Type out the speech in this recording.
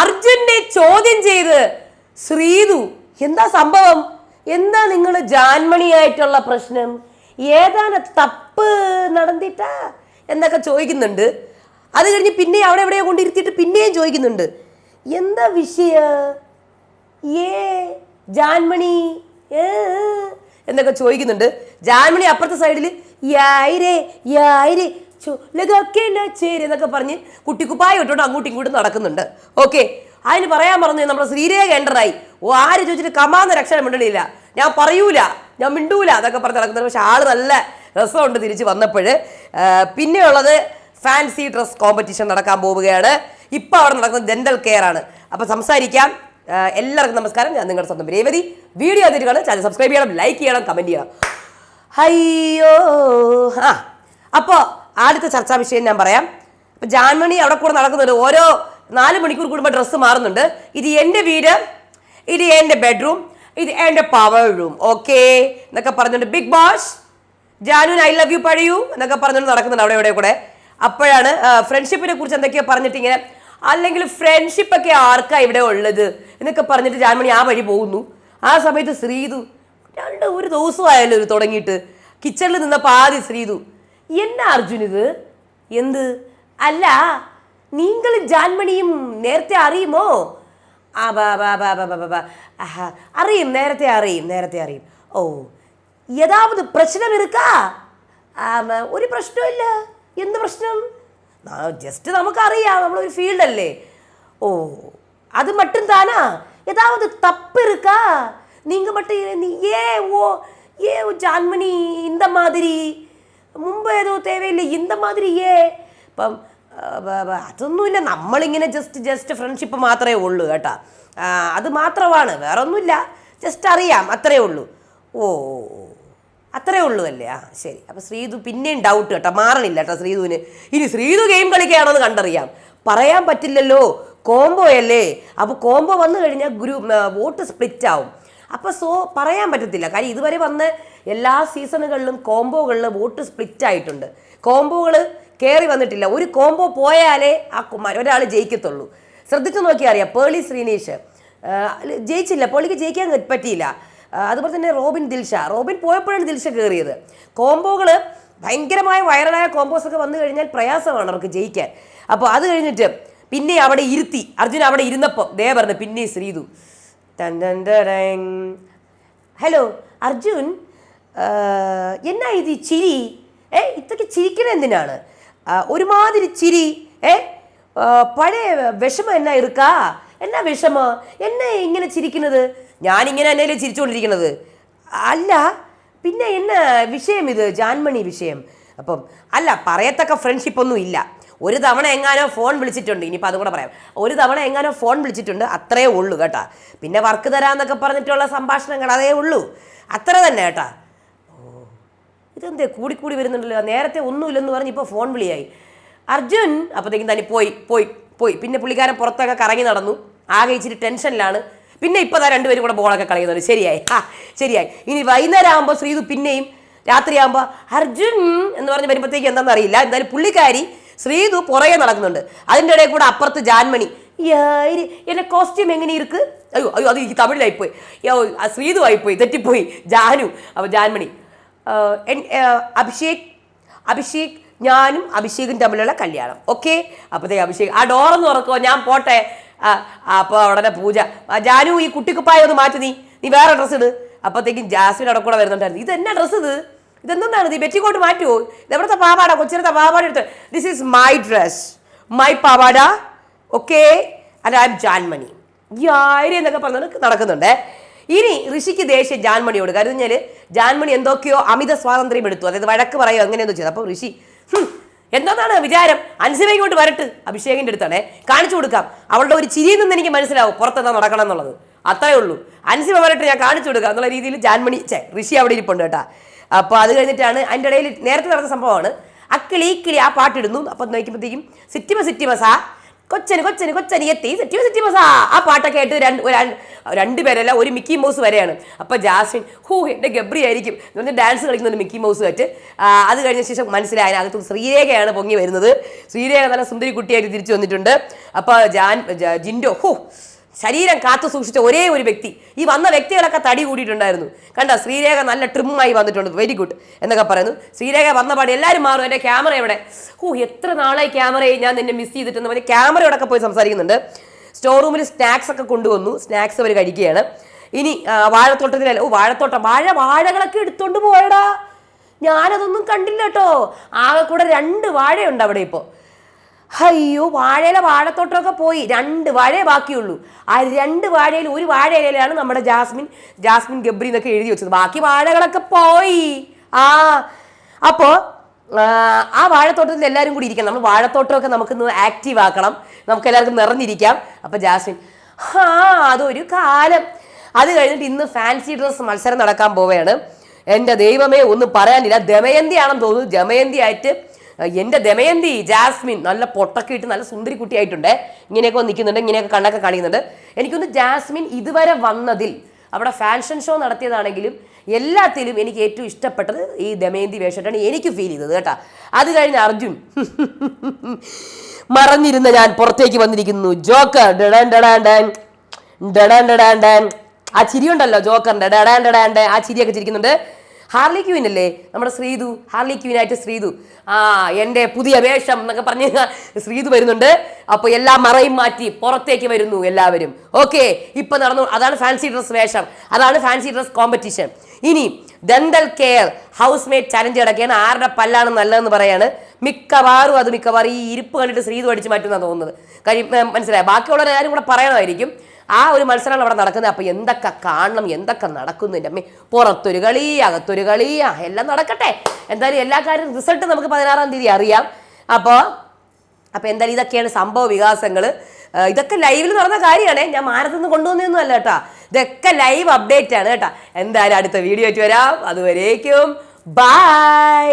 അർജുനെ ചോദ്യം ചെയ്ത് ശ്രീതു എന്താ സംഭവം? എന്താ നിങ്ങൾ ജാൻമണിയായിട്ടുള്ള പ്രശ്നം? ഏതാണ് തപ്പ് നടന്നിട്ടാ? എന്നൊക്കെ ചോദിക്കുന്നുണ്ട്. അത് കഴിഞ്ഞ് പിന്നെ അവിടെ എവിടെയോ കൊണ്ടിരുത്തിയിട്ട് പിന്നെയും ചോദിക്കുന്നുണ്ട്. എന്താ വിഷയ? ഏ ജാൻമണി എന്നൊക്കെ ചോദിക്കുന്നുണ്ട്. ജാൻമണി അപ്പുറത്തെ സൈഡിൽ യായിരേ യായിരേ ചൊല്ലുകൊക്കെ ചേര് എന്നൊക്കെ പറഞ്ഞ് കുട്ടിക്കുപ്പായ ഇട്ടോട്ട് അങ്ങോട്ടും ഇങ്ങോട്ടും നടക്കുന്നുണ്ട്. ഓക്കെ. അതിന് പറയാൻ പറഞ്ഞു നമ്മുടെ ശ്രീരേഖ എന്ററായി ഓ ആര് ചോദിച്ചിട്ട് കമാന്ന രക്ഷണം മിണ്ടണില്ല ഞാൻ പറയൂല. ഞാൻ മിണ്ടൂല അതൊക്കെ പറഞ്ഞ് നടക്കുന്നത് പക്ഷെ ആൾ നല്ല രസമുണ്ട് തിരിച്ച് വന്നപ്പോൾ പിന്നെയുള്ളത് ഫാൻസി ഡ്രസ് കോമ്പറ്റീഷൻ നടക്കാൻ പോവുകയാണ്. ഇപ്പോൾ അവിടെ നടക്കുന്നത് ഡെന്റൽ കെയർ ആണ്. അപ്പോൾ സംസാരിക്കാം. എല്ലാവർക്കും നമസ്കാരം. ഞാൻ നിങ്ങളുടെ സ്വന്തം രേവതി. വീഡിയോ അതിട്ട് കാണും ചാനൽ സബ്സ്ക്രൈബ് ചെയ്യണം ലൈക്ക് ചെയ്യണം കമന്റ് ചെയ്യണം. അയ്യോ. ആ അപ്പോൾ ആദ്യത്തെ ചർച്ചാ വിഷയം ഞാൻ പറയാം. അപ്പം ജാൻമണി അവിടെ കൂടെ നടക്കുന്നുണ്ട് ഓരോ നാല് മണിക്കൂർ കൂടുമ്പോൾ ഡ്രസ്സ് മാറുന്നുണ്ട്. ഇത് എന്റെ വീട് ഇത് എന്റെ ബെഡ്റൂം ഇത് എന്റെ പവർ റൂം. ഓക്കെ? എന്നൊക്കെ പറഞ്ഞുകൊണ്ട് ബിഗ് ബോസ് ജാനുൻ ഐ ലവ് യു പഴയൂ എന്നൊക്കെ പറഞ്ഞുകൊണ്ട് നടക്കുന്നുണ്ട് അവിടെ ഇവിടെ കൂടെ അപ്പോഴാണ് ഫ്രണ്ട്ഷിപ്പിനെ കുറിച്ച് എന്തൊക്കെയോ പറഞ്ഞിട്ട് ഇങ്ങനെ അല്ലെങ്കിൽ ഫ്രണ്ട്ഷിപ്പ് ഒക്കെ ആർക്കാ ഇവിടെ ഉള്ളത്? എന്നൊക്കെ പറഞ്ഞിട്ട് ജാൻമണി ആ വഴി പോകുന്നു. ആ സമയത്ത് ശ്രീതു രണ്ട് ഒരു ദിവസമായല്ലോ ഒരു തുടങ്ങിയിട്ട്. കിച്ചണിൽ നിന്നപ്പോൾ ആദ്യം ശ്രീതു എന്നാ അർജുൻ ഇത് എന്ത് അല്ല നീങ്കളും ജാൻമണിയും നേരത്തെ അറിയുമോ ആ ബാ ബാ ബാ ബാ ബാ ബാ ബാ. ആഹാ. അറിയും നേരത്തെ അറിയും നേരത്തെ അറിയും ഓ ഏതാവത് പ്രശ്നം ഇരിക്കാ ആമ, ഒരു പ്രശ്നമില്ല എന്ത് പ്രശ്നം ജസ്റ്റ് നമുക്കറിയാം നമ്മളൊരു ഫീൽഡല്ലേ ഓ അത് മട്ടും താനാ ஏதாவது தப்பு இருக்கா நீங்க மட்டும் ஏ- நீ ஏன் ஓ ஏன் ஓ ஜான்மணி இந்த மாதிரி മുമ്പ് ഏതോ തേവയില്ല இந்த மாதிரி ഏ ഇപ്പം ആ, ബ- ബ- അതൊന്നുമില്ല നമ്മളിങ്ങനെ ജസ്റ്റ് ജസ്റ്റ് ഫ്രണ്ട്ഷിപ്പ് മാത്രമേ ഉള്ളൂ കേട്ടാ ആ, അത് മാത്രമാണ് വേറെ ഒന്നുമില്ല ജസ്റ്റ് അറിയാം അത്രേ ഉള്ളൂ ഓ ഓ, ഓ. അത്രേ ഉള്ളൂ അല്ലേ ആ ശരി അപ്പോൾ ശ്രീതു പിന്നെയും ഡൗട്ട് കേട്ടോ മാറണില്ല കേട്ടോ ശ്രീതുവിന് ഇനി ശ്രീതു ഗെയിം കളിക്കുകയാണോന്ന് കണ്ടറിയാം പറയാൻ പറ്റില്ലല്ലോ കോംബോ അല്ലേ അപ്പോൾ കോംബോ വന്നു കഴിഞ്ഞാൽ ഗ്രൂ വോട്ട് സ്പ്ലിറ്റ് ആവും അപ്പോൾ സോ പറയാൻ പറ്റത്തില്ല. കാര്യം ഇതുവരെ വന്ന എല്ലാ സീസണുകളിലും കോംബോകളിൽ വോട്ട് സ്പ്ലിറ്റ് ആയിട്ടുണ്ട്. കോംബോകൾ കയറി വന്നിട്ടില്ല. ഒരു കോംബോ പോയാലേ ആ ഒരാൾ ജയിക്കത്തുള്ളൂ. ശ്രദ്ധിച്ചു നോക്കിയാൽ അറിയാം. പേളി ശ്രീനീഷ്. ജയിച്ചില്ല. പേളിക്ക് ജയിക്കാൻ പറ്റിയില്ല. അതുപോലെ തന്നെ റോബിൻ ദിൽഷ. റോബിൻ പോയപ്പോഴാണ് ദിൽഷ കയറിയത് കോംബോകൾ ഭയങ്കരമായ വൈറലായ കോംബോസ് ഒക്കെ വന്നു കഴിഞ്ഞാൽ പ്രയാസമാണ് അവർക്ക് ജയിക്കാൻ. അപ്പോൾ അത് കഴിഞ്ഞിട്ട് പിന്നെ അവിടെ ഇരുത്തി. അർജുൻ അവിടെ ഇരുന്നപ്പോൾ ദേ പറഞ്ഞു പിന്നെ ശ്രീതു. ഹലോ അർജുൻ എന്നാ ഇത് ചിരി? ഏ ഇത്രയ്ക്ക് ചിരിക്കണ എന്തിനാണ്? ഒരുമാതിരി ചിരി. ഏ പഴയ വിഷമം എന്നാ ഇറുക്കാ? എന്നാ വിഷമ? എന്നെ ഇങ്ങനെ ചിരിക്കുന്നത്? ഞാനിങ്ങനെ എന്നല്ലേ ചിരിച്ചുകൊണ്ടിരിക്കുന്നത്. അല്ല പിന്നെ എന്നാ വിഷയം ഇത്? ജാൻമണി വിഷയം. അപ്പം അല്ല പറയത്തക്ക ഫ്രണ്ട്ഷിപ്പ് ഒന്നും ഇല്ല. ഒരു തവണ എങ്ങാനോ ഫോൺ വിളിച്ചിട്ടുണ്ട് ഇനിയിപ്പോൾ അതുകൂടെ പറയാം. ഒരു തവണ എങ്ങാനോ ഫോൺ വിളിച്ചിട്ടുണ്ട് അത്രേ ഉള്ളൂ കേട്ടാ. പിന്നെ വർക്ക് തരാമെന്നൊക്കെ പറഞ്ഞിട്ടുള്ള സംഭാഷണങ്ങൾ അതേ ഉള്ളൂ. അത്ര തന്നെ കേട്ടാ. ഇതെന്തേ കൂടി കൂടി വരുന്നുണ്ടല്ലോ. നേരത്തെ ഒന്നുമില്ലെന്ന് പറഞ്ഞ് ഇപ്പോൾ ഫോൺ വിളിയായി. അർജുൻ അപ്പോഴത്തേക്കും തന്നെ പോയി പോയി പോയി. പിന്നെ പുള്ളിക്കാരൻ പുറത്തൊക്കെ കറങ്ങി നടന്നു. ആകെ ഇച്ചിരി ടെൻഷനിലാണ്. പിന്നെ ഇപ്പോൾ താ രണ്ടുപേരും കൂടെ ബോളൊക്കെ കളയുന്നുണ്ട് ശരിയായി. ആ ശരിയായി. ഇനി വൈകുന്നേരം ആകുമ്പോൾ ശ്രീതു പിന്നെയും രാത്രിയാകുമ്പോൾ അർജുൻ എന്ന് പറഞ്ഞ് വരുമ്പോഴത്തേക്ക് എന്താണെന്ന് അറിയില്ല. എന്തായാലും പുള്ളിക്കാരി ശ്രീതു പുറകെ നടക്കുന്നുണ്ട്. അതിന്റെ ഇടയിൽ കൂടെ അപ്പുറത്ത് ജാൻമണി. എന്നെ കോസ്റ്റ്യൂം എങ്ങനെ ഇരിക്ക്? അയ്യോ അയ്യോ അത് ഈ തമിഴിലായിപ്പോയി. യോ ശ്രീതു ആയിപ്പോയി. തെറ്റിപ്പോയി. ജാനു. അപ്പോൾ ജാൻമണി അഭിഷേക് അഭിഷേക് ഞാനും അഭിഷേകും തമ്മിലുള്ള കല്യാണം. ഓക്കെ. അപ്പോഴത്തേക്ക് അഭിഷേക് ആ ഡോറൊന്ന് തുറക്കുമോ ഞാൻ പോട്ടെ. ആ അപ്പോൾ ഉടനെ പൂജ. ജാനു ഈ കുട്ടിക്കുപ്പായ ഒന്ന് മാറ്റി നീ. നീ വേറെ ഡ്രസ്സ് ഇട്. അപ്പോഴത്തേക്കും ജാസ്മിൻ അവിടെ കൂടെ വരുന്നുണ്ടായിരുന്നു. ഇത് എന്നാ ഡ്രസ്സ് ഇത്? ഇതെന്താണ് നീ ബെറ്റിക്കോട്ട് മാറ്റുമോ ഇത് എവിടുത്തെ പാവാട? കൊച്ചിരത്തെ പാവാട എടുത്ത്. This is my dress my പാവാട. Okay and I'm Jaanmoni. ഈ ആയിരം എന്നൊക്കെ പറഞ്ഞത് നടക്കുന്നുണ്ട്. ഇനി ഋഷിക്ക് ദേഷ്യം ജാൻമണിയോട്. കഴിഞ്ഞാൽ ജാൻമണി എന്തൊക്കെയോ അമിത സ്വാതന്ത്ര്യം എടുത്തു. അതായത് വഴക്ക് പറയോ അങ്ങനെയൊന്നും ചെയ്തു. അപ്പോൾ ഋഷി "ഹും, എന്താണ് വിചാരം? അൻസിമ ഇങ്ങോട്ട് വരട്ട്. അഭിഷേകിന്റെ അടുത്താണേ. കാണിച്ചു കൊടുക്കാം. അവളുടെ ഒരു ചിരിയിൽ നിന്ന് എനിക്ക് മനസ്സിലാവും പുറത്തെന്താ നടക്കണം എന്നുള്ളത് അത്രയേ ഉള്ളൂ. അൻസിമ വരട്ട് ഞാൻ കാണിച്ചു കൊടുക്കാം എന്നുള്ള രീതിയിൽ ജാൻമണി ചേ ഋഷി അവിടെ ഇരിപ്പുണ്ട് കേട്ടാ. അപ്പോൾ അത് കഴിഞ്ഞിട്ടാണ് അതിന്റെ ഇടയിൽ നേരത്തെ നടന്ന സംഭവമാണ്. അക്കിളി ഇക്കിളി ആ പാട്ടിടുന്നു അപ്പം നോക്കുമ്പോഴത്തേക്കും സിറ്റിമ സിറ്റിമ സാ കൊച്ചന് കൊച്ചന് കൊച്ചന് എത്തി. സിറ്റിമ സെറ്റി മസാ ആ പാട്ടൊക്കെ ആയിട്ട് രണ്ട് രണ്ട് പേരല്ല ഒരു മിക്കി മൗസ് വരെയാണ്. അപ്പോൾ ജാസ്മിൻ ഹൂ എന്റെ ഗബ്രി ആയിരിക്കും. എന്ന് പറഞ്ഞാൽ ഡാൻസ് കളിക്കുന്നുണ്ട് മിക്കി മൗസ് ആയിട്ട്. അത് കഴിഞ്ഞ ശേഷം മനസ്സിലായ അതിനകത്ത് ശ്രീരേഖയാണ് പൊങ്ങി വരുന്നത്. ശ്രീരേഖ നല്ല സുന്ദരി കുട്ടിയായിട്ട് തിരിച്ചു വന്നിട്ടുണ്ട്. അപ്പോൾ ജാൻ ജിൻഡോ ഹൂ. ശരീരം കാത്തു സൂക്ഷിച്ച ഒരേ ഒരു വ്യക്തി. ഈ വന്ന വ്യക്തികളൊക്കെ തടി കൂടിയിട്ടുണ്ടായിരുന്നു. കണ്ട? ശ്രീരേഖ നല്ല ട്രിമ്മായി വന്നിട്ടുണ്ട്. വെരി ഗുഡ് എന്നൊക്കെ പറയുന്നു. ശ്രീരേഖ വന്ന പാടി എല്ലാവരും മാറും. എന്റെ ക്യാമറ ഇവിടെ ഓ എത്ര നാളായി ക്യാമറയെ ഞാൻ നിന്നെ മിസ് ചെയ്തിട്ടുണ്ട് പറഞ്ഞ് ക്യാമറയോടൊക്കെ പോയി സംസാരിക്കുന്നുണ്ട്. സ്റ്റോർ റൂമിൽ സ്നാക്സ് ഒക്കെ കൊണ്ടുവന്നു. സ്നാക്സ് അവർ കഴിക്കുകയാണ്. ഇനി വാഴത്തോട്ടത്തിലല്ല? ഓ വാഴത്തോട്ടം. വാഴ വാഴകളൊക്കെ എടുത്തോണ്ട് പോയടാ. ഞാനതൊന്നും കണ്ടില്ല കേട്ടോ ആകെ കൂടെ രണ്ട് വാഴയുണ്ട് അവിടെ ഇപ്പോൾ അയ്യോ വാഴയില വാഴത്തോട്ടമൊക്കെ പോയി. രണ്ട് വാഴയെ ബാക്കിയുള്ളൂ. ആ രണ്ട് വാഴയിൽ ഒരു വാഴയിലാണ് നമ്മുടെ ജാസ്മിൻ ജാസ്മിൻ ഗബ്രി എന്നൊക്കെ എഴുതി വെച്ചത്. ബാക്കി വാഴകളൊക്കെ പോയി. ആ അപ്പോ ആ വാഴത്തോട്ടത്തിൽ എല്ലാവരും കൂടി ഇരിക്കണം. നമ്മൾ വാഴത്തോട്ടമൊക്കെ നമുക്കൊന്ന് ആക്റ്റീവ് ആക്കണം. നമുക്ക് എല്ലാവർക്കും നിറഞ്ഞിരിക്കാം. അപ്പോൾ ജാസ്മിൻ ആ അതൊരു കാലം. അത് കഴിഞ്ഞിട്ട് ഇന്ന് ഫാൻസി ഡ്രസ് മത്സരം നടക്കാൻ പോവുകയാണ്. എന്റെ ദൈവമേ ഒന്നും പറയാനില്ല. ദമയന്തി ആണെന്ന് തോന്നുന്നു. ദമയന്തി ആയിട്ട് എന്റെ ദമയന്തി ജാസ്മിൻ നല്ല പൊട്ടൊക്കെ ഇട്ട് നല്ല സുന്ദരി കുട്ടിയായിട്ടുണ്ട്. ഇങ്ങനെയൊക്കെ നിൽക്കുന്നുണ്ട് ഇങ്ങനെയൊക്കെ കണ്ണൊക്കെ കാണിക്കുന്നുണ്ട്. എനിക്കൊന്ന് ജാസ്മിൻ ഇതുവരെ വന്നതിൽ അവിടെ ഫാഷൻ ഷോ നടത്തിയതാണെങ്കിലും എല്ലാത്തിലും എനിക്ക് ഏറ്റവും ഇഷ്ടപ്പെട്ടത് ഈ ദമയന്തി വേഷമായിട്ടാണ് എനിക്ക് ഫീൽ ചെയ്തത് കേട്ടാ. അത് കഴിഞ്ഞ് അർജുൻ മറഞ്ഞിരുന്ന ഞാൻ പുറത്തേക്ക് വന്നിരിക്കുന്നു. ജോക്കർ ഡാൻ ആ ചിരിയുണ്ടല്ലോ ജോക്കറിന്റെ ഡാൻ. ആ ചിരിയൊക്കെ ചിരിക്കുന്നുണ്ട്. ഹാർലി ക്യൂൻ അല്ലേ? നമ്മുടെ ശ്രീതു ഹാർലി ക്യൂനായിട്ട് ശ്രീതു. ആ എന്റെ പുതിയ വേഷം എന്നൊക്കെ പറഞ്ഞ് ശ്രീതു വരുന്നുണ്ട്. അപ്പോൾ എല്ലാ മറയും മാറ്റി പുറത്തേക്ക് വരുന്നു എല്ലാവരും. ഓക്കെ ഇപ്പം നടന്നു. അതാണ് ഫാൻസി ഡ്രസ് വേഷം. അതാണ് ഫാൻസി ഡ്രസ് കോമ്പറ്റീഷൻ ഇനി dental care housemate challenge കിടക്കുകയാണ് ആരുടെ പല്ലാണ് നല്ലതെന്ന് പറയാണ്. മിക്കവാറും അത് മിക്കവാറും ഈ ഇരിപ്പ് കണ്ടിട്ട് ശ്രീതു അടിച്ച് മാറ്റുന്നതാണ് തോന്നുന്നത്. കാര്യം മനസ്സിലായി? ബാക്കിയുള്ളവരെ ആരും കാര്യം കൂടെ പറയണമായിരിക്കും. ആ ഒരു മത്സരമാണ് അവിടെ നടക്കുന്നത്. അപ്പോൾ എന്തൊക്കെ കാണണം എന്തൊക്കെ നടക്കുന്നുണ്ട് അമ്മേ? പുറത്തൊരു കളി അകത്തൊരു കളി എല്ലാം നടക്കട്ടെ. എന്തായാലും എല്ലാ കാര്യം റിസൾട്ട് നമുക്ക് പതിനാറാം തീയതി അറിയാം. അപ്പോൾ അപ്പോൾ എന്തായാലും ഇതൊക്കെയാണ് സംഭവ വികാസങ്ങൾ ഇതൊക്കെ ലൈവിൽ നടന്ന കാര്യമാണ് ഞാൻ മാനത്തുനിന്ന് കൊണ്ടുവന്നതൊന്നും അല്ല കേട്ടോ. ഇതൊക്കെ ലൈവ് അപ്ഡേറ്റ് ആണ് കേട്ടോ. എന്തായാലും അടുത്ത വീഡിയോ ആയിട്ട് വരാം. അതുവരേക്കും. ബൈ